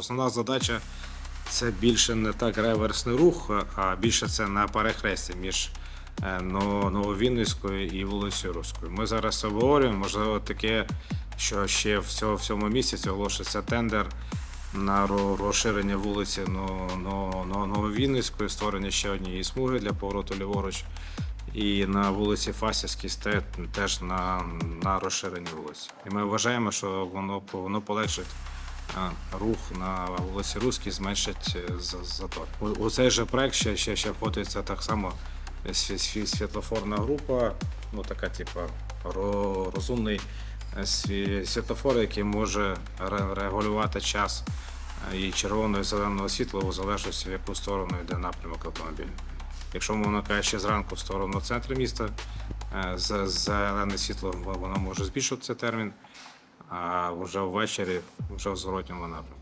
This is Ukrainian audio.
основна задача це більше не так реверсний рух, а більше це на перехресті між е, Нововінницькою і вулицею Руською. Ми зараз обговорюємо, можливо, таке, що ще в цьому, місяці оголошується тендер на розширення вулиці Но- Но- Но- Нововінницької, створення ще однієї смуги для повороту ліворуч. І на вулиці Фасівській теж на, на розширення вулиці. І ми вважаємо, що воно, воно полегшить рух на вулиці Руській, зменшить е, затор. У, цей же проект ще, ще, ще входиться так само сві- сві- світлофорна група, ну така, типу, розумний е, світлофор, який може регулювати час е, і червоного і зеленого світла у залежності, в яку сторону йде напрямок автомобіля. Якщо мовно кажучи, зранку в сторону центру міста, зелене світло воно може збільшити цей термін, а вже ввечері вже в зворотньому напрямку.